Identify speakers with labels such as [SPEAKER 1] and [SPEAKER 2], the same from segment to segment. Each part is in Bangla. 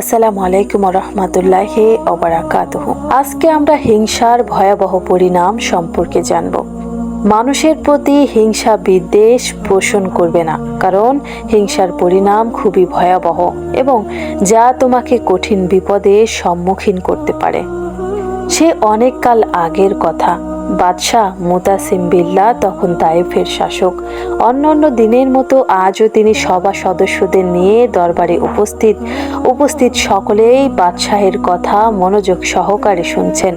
[SPEAKER 1] আসসালামু আলাইকুম রহমতুল্লাহি অবরাকাতুহু আজকে আমরা হিংসার ভয়াবহ পরিণাম সম্পর্কে জানব। মানুষের প্রতি হিংসা বিদ্বেষ পোষণ করবে না, কারণ হিংসার পরিণাম খুবই ভয়াবহ এবং যা তোমাকে কঠিন বিপদে সম্মুখীন করতে পারে। সে অনেক কাল আগের কথা বাদশাহ মুতাসিম বিল্লা তখন তাইফের শাসক। অন্য অন্য দিনের মতো আজও তিনি সভা সদস্যদের নিয়ে দরবারে উপস্থিত। উপস্থিত সকলেই বাদশাহের কথা মনোযোগ সহকারে শুনছেন।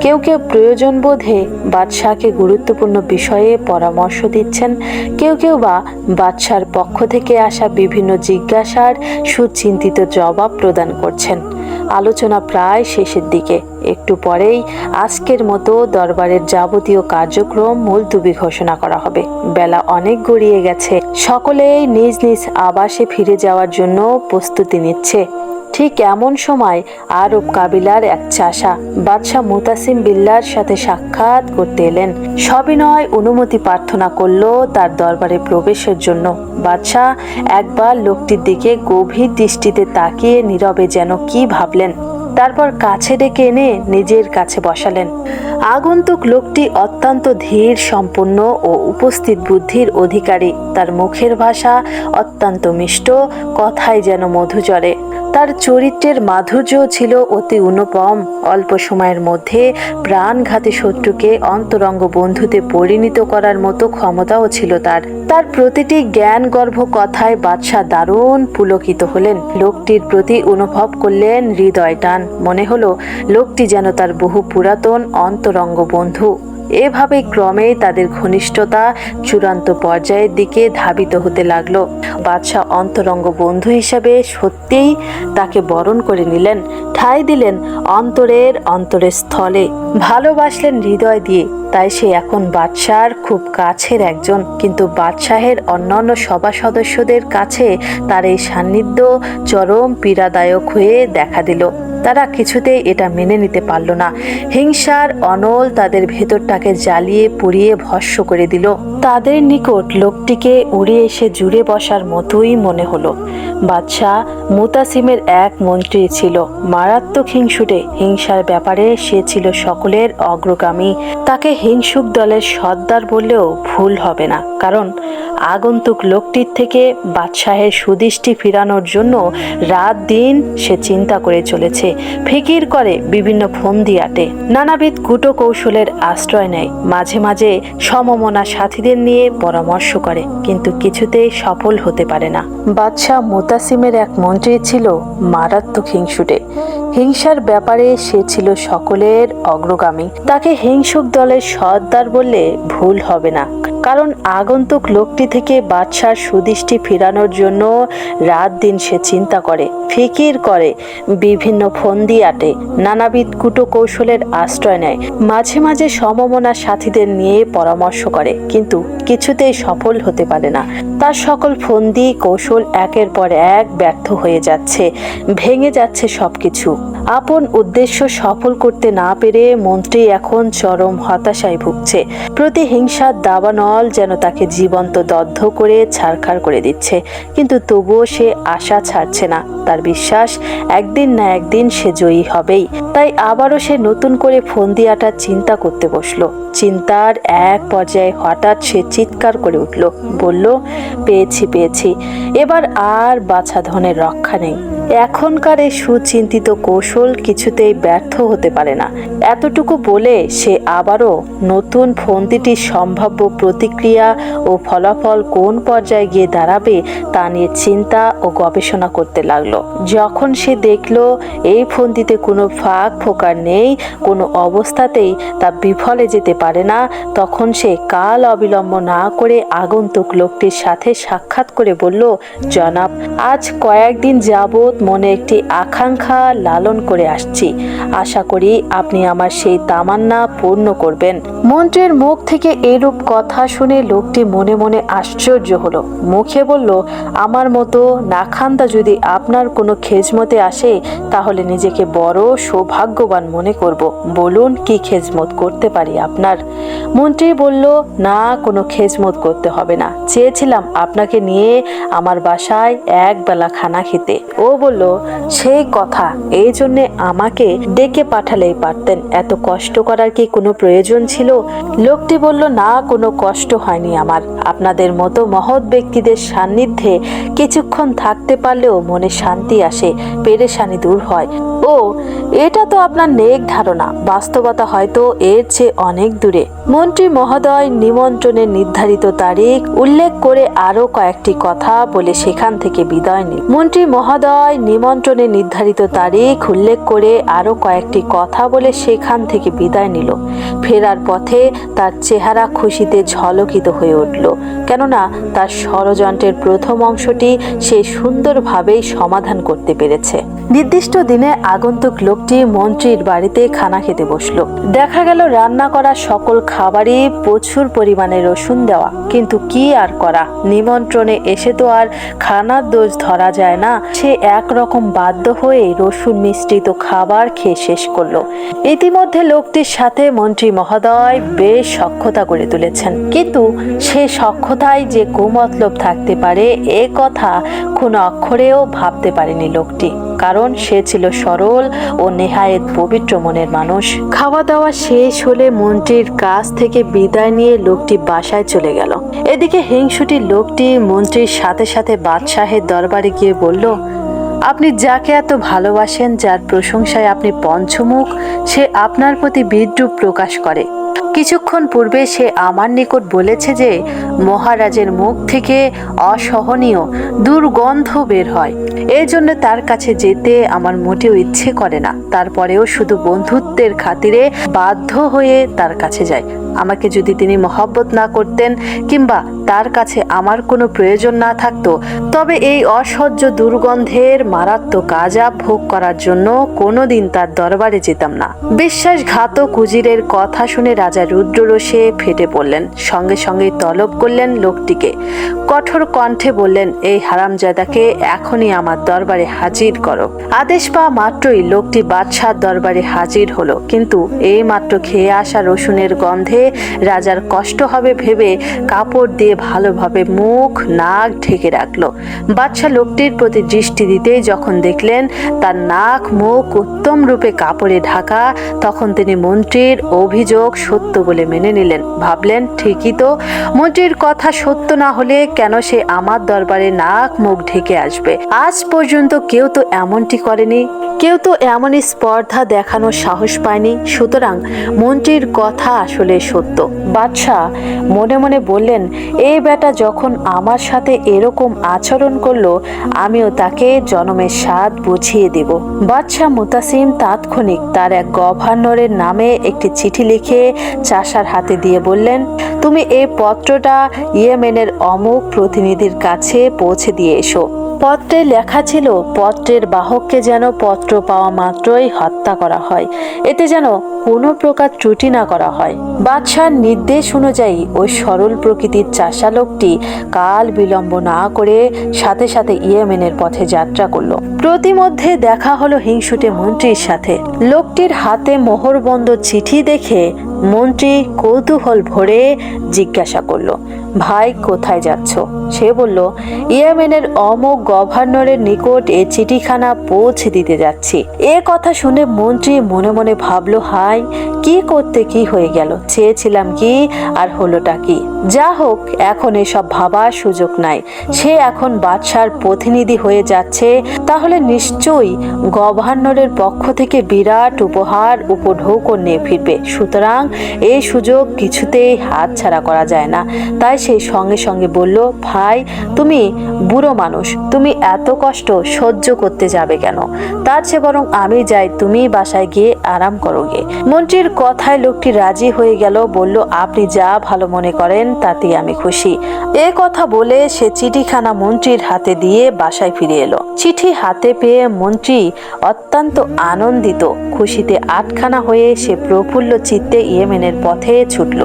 [SPEAKER 1] কেউ কেউ প্রয়োজন বোধে বাদশাহকে গুরুত্বপূর্ণ বিষয়ে পরামর্শ দিচ্ছেন। কেউ কেউ বা বাদশার পক্ষ থেকে আসা বিভিন্ন জিজ্ঞাসার সুচিন্তিত জবাব প্রদান করছেন। আলোচনা প্রায় শেষের দিকে। একটু পরেই আজকের মতো দরবারের যাবতীয় কার্যক্রম মুলতুবি ঘোষণা করা হবে। বেলা অনেক গড়িয়ে গেছে। সকলেই নিজ নিজ আবাসে ফিরে যাওয়ার জন্য প্রস্তুতি নিচ্ছে। ঠিক এমন সময় আরব কাবিলার এক চাষা বাদশাহ মুতাসিম বিল্লার সাথে সাক্ষাৎ করতে এলেন। সবিনয় অনুমতি প্রার্থনা করল তার দরবারে প্রবেশের জন্য। বাদশাহ একবার লোকটির দিকে গভীর দৃষ্টিতে তাকিয়ে নীরবে যেন কি ভাবলেন, তারপর কাছে ডেকে এনে নিজের কাছে বসালেন। আগন্তুক লোকটি অত্যন্ত ধীর সম্পন্ন ও উপস্থিত বুদ্ধির অধিকারী। তার মুখের ভাষা অত্যন্ত মিষ্ট, কথায় যেন মধুজরে তার চরিত্রের মাধুর্য ছিল অতি অনুপম। অল্প সময়ের মধ্যে প্রাণঘাতী শত্রুকে অন্তরঙ্গ বন্ধুতে পরিণত করার মতো ক্ষমতাও ছিল তার। তার প্রতিটি জ্ঞান গর্ভ কথায় বাদশাহ দারুণ পুলকিত হলেন। লোকটির প্রতি অনুভব করলেন হৃদয় টান। মনে হলো, লোকটি যেন তার বহু পুরাতন অন্তরঙ্গ বন্ধু। এভাবে ক্রমে তাদের ঘনিষ্ঠতা চূড়ান্ত পর্যায়ের দিকে ধাবিত হতে লাগল। বাদশাহ অন্তরঙ্গ বন্ধু হিসাবে সত্যিই তাকে বরণ করে নিলেন, ঠাঁই দিলেন অন্তরের অন্তরের স্থলে। ভালোবাসলেন হৃদয় দিয়ে, তাই সে এখন বাদশাহর খুব কাছের একজন। কিন্তু বাদশাহের অন্যান্য সভা সদস্যদের কাছে তার এই সান্নিধ্য চরম পীড়াদায়ক হয়ে দেখা দিল। তারা কিছুতেই এটা মেনে নিতে পারল না। হিংসার অনল তাদের ভেতরটাকে জ্বালিয়ে, পুড়িয়ে ভস্য করে দিল। তাদের নিকট লোকটিকে উড়ে এসে জুড়ে বসার মতোই মনে হলো। বাদশাহ মুতাসিমের এক মন্ত্রী ছিল। মারাত্মক হিংসুটে হিংসার ব্যাপারে সে ছিল সকলের অগ্রগামী। তাকে হিংসুক দলের সর্দার বললেও ভুল হবে না। কারণ আগন্তুক লোকটির থেকে বাদশাহের সুদৃষ্টি ফিরানোর জন্য রাত দিন সে চিন্তা করে চলেছে। ফিকির করে বিভিন্ন ফন্দি আটে। নানাবিধ কুটো কৌশলের আশ্রয় নেয়। মাঝে মাঝে সমমনা সাথীদের নিয়ে পরামর্শ করে। কিন্তু কিছুতেই সফল হতে পারে না। বাদশাহ মুতাসিমের এক মন্ত্রী ছিল মারাত্মক হিংসুটে। হিংসার ব্যাপারে সে ছিল সকলের অগ্রগামী। তাকে হিংসুক দলের সর্দার বললে ভুল হবে না। কারণ আগন্তুক লোকটি থেকে বাদশার সুদৃষ্টি ফেরানোর জন্য রাত দিন সে চিন্তা করে, ফিকির করে, বিভিন্ন ফন্দি আটে, নানাবিধ কুটো কৌশলের আশ্রয় নেয়। মাঝে মাঝে সমমনা সাথীদের নিয়ে পরামর্শ করে, কিন্তু কিছুতেই সফল হতে পারে না। তার সকল ফন্দি, কৌশল একের পর এক ব্যর্থ হয়ে যাচ্ছে, ভেঙে যাচ্ছে সবকিছু। আপন উদ্দেশ্য সফল করতে না পেরে মন্ত্রী এখন চরম হতাশায় ভুগছে। প্রতিহিংসার দাবানল যেন তাকে জীবন্ত দগ্ধ করে ছাড়খাড় করে দিচ্ছে, কিন্তু তবুও সে আশা ছাড়ছে না। তার বিশ্বাস, একদিন না একদিন সে জয়ী হবেই। তাই আবারও সে নতুন করে ফন্দি আটার চিন্তা করতে বসল। চিন্তার এক পর্যায়ে হঠাৎ সে চিৎকার করে উঠল। বলল পেয়েছি পেয়েছি। এবার আর বাছা ধনের রক্ষা নেই। এখনকার এই সুচিন্তিত কৌশল কিছুতেই ব্যর্থ হতে পারে না। এতটুকু বলে সে আবারও নতুন ফন্দিটির সম্ভাব্য প্রতিক্রিয়া ও ফলাফল কোন পর্যায়ে গিয়ে দাঁড়াবে তা নিয়ে চিন্তা ও গবেষণা করতে লাগল। যখন সে দেখল এই ফন্দিতে কোনো ফাঁক ফোকার নেই, কোনো অবস্থাতেই তা বিফলে যেতে পারে না, তখন সে কাল অবিলম্ব না করে আগন্তুক লোকটির সাথে সাক্ষাৎ করে বলল, জনাব, আজ কয়েকদিন যাবৎ মনে একটি আকাঙ্ক্ষা লালন করে আসছি। আশা করি আপনি আমার সেই তামান্না পূর্ণ করবেন। মন্ত্রীর মুখ থেকে এরূপ কথা শুনে লোকটি মনে মনে আশ্চর্য হলো। মুখে বলল, আমার মতো নাখান্দা যদি আপনার কোনো খেজমতে আসে, তাহলে নিজেকে বড় সৌভাগ্যবান মনে করব। বলুন, কি খেজমত করতে পারি আপনার? মন্ত্রী বলল, না, কোনো খেজমত করতে হবে না। চেয়েছিলাম আপনাকে নিয়ে আমার বাসায় এক বেলা খানা খেতে। ও বলল বলল, সেই কথা, এই জন্যে আমাকে ডেকে পাঠালেই পারতেন। এত কষ্ট করার কি কোনো প্রয়োজন ছিল? লোকটি বলল, না, কোনো কষ্ট হয়নি আমার। আপনাদের মতো মহৎ ব্যক্তিদের সান্নিধ্যে কিছুক্ষণ থাকতে পারলেও মনে শান্তি আসে, পেরেশানি দূর হয়। ও, এটা তো আপনার নেক ধারণা। বাস্তবতা হয়তো এর চেয়ে অনেক দূরে। মন্ত্রী মহোদয় নিমন্ত্রণের নির্ধারিত তারিখ উল্লেখ করে আরও কয়েকটি কথা বলে সেখান থেকে বিদায় নিল মন্ত্রী মহোদয় নিমন্ত্রণের নির্ধারিত তারিখ উল্লেখ করে আরও কয়েকটি কথা বলে সেখান থেকে বিদায় নিল। ফেরার পথে তার চেহারা খুশিতে ঝলকিত হয়ে উঠল, কেননা তার ষড়যন্ত্রের প্রথম অংশটি সে সুন্দরভাবেই সমাধান করতে পেরেছে। নির্দিষ্ট দিনে আগন্তুক লোকটি মন্ত্রীর বাড়িতে খানা খেতে বসল। দেখা গেল রান্না করা সকল খাবারই প্রচুর পরিমাণে রসুন দেওয়া। কিন্তু কি আর করা? নিমন্ত্রণে এসে তো আর খানার দোষ ধরা যায় না। সে একরকম বাধ্য হয়ে রসুন মিশ্রিত খাবার খেয়ে শেষ করল। ইতিমধ্যে লোকটির সাথে মন্ত্রী মহোদয় বেশ সক্ষতা করে তুলেছেন। কিন্তু সে সক্ষতায় যে কুমতলব থাকতে পারে, এ কথা কোনো অক্ষরেও ভাবতে পারেনি লোকটি। কারণ সে ছিল সরল ও নেহায়েত পবিত্র মনের মানুষ। খাওয়া দাওয়া শেষ হলে মন্ত্রীর কাছ থেকে বিদায় নিয়ে লোকটি বাসায় চলে গেল। এদিকে হিংসুটি লোকটি মন্ত্রীর সাথে সাথে বাদশাহের দরবারে গিয়ে বলল, আপনি যাকে এত ভালোবাসেন, যার প্রশংসায় আপনি পঞ্চমুখ, সে আপনার প্রতি বিদ্রুপ প্রকাশ করে। কিছুক্ষণ পূর্বে সে আমার নিকট বলেছে যে, মহারাজের মুখ থেকে অসহনীয় দুর্গন্ধ বের হয়। এই জন্য তার কাছে যেতে আমার মোটেও ইচ্ছে করে না। তারপরেও শুধু বন্ধুত্বের খাতিরে বাধ্য হয়ে তার কাছে যাই। আমাকে যদি তিনি মহব্বত না করতেন কিংবা তার কাছে আমার কোনো প্রয়োজন না থাকতো, তবে এই অসহ্য দুর্গন্ধের মারাত্মক আজাব ভোগ করার জন্য কোনোদিন তার দরবারে যেতাম না। বিশ্বাসঘাতক উজিরের কথা শুনে রাজা রুদ্ররসে ফেটে পড়লেন, সঙ্গে সঙ্গে তলব করলেন লোকটিকে। কঠোর কণ্ঠে বললেন, এই হারামজাদাকে এখনই আমার দরবারে হাজির করো। আদেশ পাওয়া মাত্রই লোকটি বাদশার দরবারে হাজির হলো, কিন্তু এই মাত্র খেয়ে আসা রসুনের গন্ধে রাজার কষ্ট হবে ভেবে কাপড় দিয়ে ভালোভাবে মুখ, নাক ঢেকে রাখল। বাদশা লোকটির প্রতি দৃষ্টি দিতেই যখন দেখলেন তার নাক, মুখ উত্তম রূপে কাপড়ে ঢাকা, তখন তিনি মন্ত্রীর অভিযোগ সত্য বলে মেনে নিলেন। ভাবলেন, ঠিকই তো। মন্ত্রীর কথা সত্য না হলে কেন সে আমার দরবারে নাক, মুখ ঢেকে আসবে? আজ পর্যন্ত কেউ তো এমনটি করেনি। কেউ তো এমনই স্পর্ধা দেখানোর সাহস পায়নি। সুতরাং মন্ত্রীর কথা আসলে সত্য। বাদশাহ মনে মনে বললেন, এই বেটা যখন আমার সাথে এরকম আচরণ করল, আমিও তাকে জনমের স্বাদ বুঝিয়ে দেব। বাদশাহ মুতাসিম তাৎক্ষণিক তার এক গভর্নরের নামে একটি চিঠি লিখে চাষার হাতে দিয়ে বললেন, তুমি এই পত্রটা ইয়েমেনের অমুক প্রতিনিধির কাছে পৌঁছে দিয়ে এসো। পত্রে লেখা ছিল, পত্রের বাহককে যেন পত্র পাওয়া মাত্রই হত্যা করা হয়। এতে যেন কোনো প্রকার ত্রুটি না করা হয়। বাদশার নির্দেশ অনুযায়ী ওই সরল প্রকৃতির চাষা লোকটি কাল বিলম্ব না করে সাথে সাথে ইয়েমেনের পথে যাত্রা করল। প্রতিমধ্যে দেখা হলো হিংসুটে মন্ত্রীর সাথে। লোকটির হাতে মোহরবন্দ চিঠি দেখে মন্ত্রী কৌতূহল ভরে জিজ্ঞাসা করল, ভাই, কোথায় যাচ্ছ? সে বলল, ইয়েমেনের অমোক গভর্নরের নিকট এ চিঠিখানা পৌঁছে দিতে যাচ্ছি। এ কথা শুনে মন্ত্রী মনে মনে ভাবলো, হাই, কি করতে কি হয়ে গেল? চেয়েছিলাম কি আর হলোটা কি? যা হোক, এখন এসব ভাবার সুযোগ নাই। সে এখন বাদশার প্রতিনিধি হয়ে যাচ্ছে। তাহলে নিশ্চয়ই গভর্নরের পক্ষ থেকে বিরাট উপহার উপঢৌকন নিয়ে ফিরবে। সুতরাং এই সুযোগ কিছুতেই হাতছাড়া করা যায় না। তাই সে সঙ্গে সঙ্গে বলল, ভাই, তুমি বুড়ো মানুষ, তুমি এত কষ্ট সহ্য করতে যাবে কেন? তার চেয়ে বরং আমি যাই তুমি বাসায় গিয়ে আরাম করো গে মন্ত্রীর কথায় লোকটি রাজি হয়ে গেল, বলল, আপনি যা ভালো মনে করেন, তাতেই আমি খুশি। এ কথা বলে সে চিঠিখানা মন্ত্রীর হাতে দিয়ে বাসায় ফিরে এলো। চিঠি হাতে পেয়ে মন্ত্রী অত্যন্ত আনন্দিত, খুশিতে আটখানা হয়ে সে প্রফুল্ল চিত্তে ইয়েমেনের পথে ছুটল।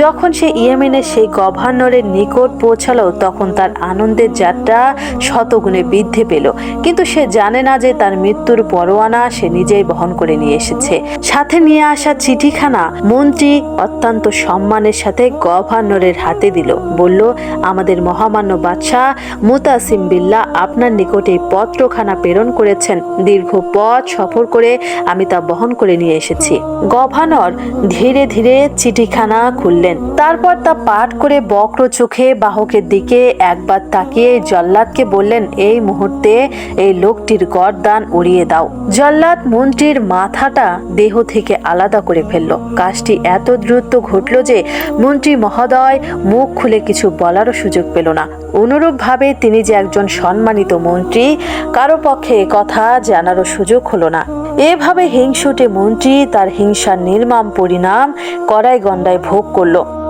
[SPEAKER 1] যখন সে ইয়েমেনের সেই গভর্নরের নিকট পৌঁছালো, তখন তার আনন্দের যাত্রা শতগুণে বৃদ্ধি পেল। কিন্তু সে জানে না যে তার মৃত্যুর পরোয়ানা সে নিজেই বহন করে নিয়ে এসেছে। সাথে নিয়ে আসা চিঠিখানা মন্ত্রী অত্যন্ত সম্মানের সাথে গভর্নরের হাতে দিল। বলল, আমাদের মহামান্য বাদশাহ মুতাসিম বিল্লাহ আপনার নিকট এই পত্রখানা প্রেরণ করেছেন। দীর্ঘ পথ সফর করে আমি তা বহন করে নিয়ে এসেছি। গভর্নর ধীরে ধীরে চিঠিখানা খুললেন। তারপর তা পাঠ করে বক্র চোখে বাহকের দিকে একবার তাকিয়ে জল্লাদকে বললেন, এই মুহূর্তে এই লোকটির গরদান উড়িয়ে দাও। জল্লাদ মন্ত্রীর মাথাটা দেহ থেকে আলাদা করে ফেলল। কাজটি এত দ্রুত ঘটল যে মন্ত্রী মহোদয় মুখ খুলে কিছু বলারও সুযোগ পেল না। অনুরূপভাবে তিনি যে একজন সম্মানিত মন্ত্রী কারও পক্ষে কথা জানারও সুযোগ হলো না। এভাবে হিংসুটে মন্ত্রী তার হিংসার নির্মাম পরিণাম কড়াই গন্ডায় ভোগ করল।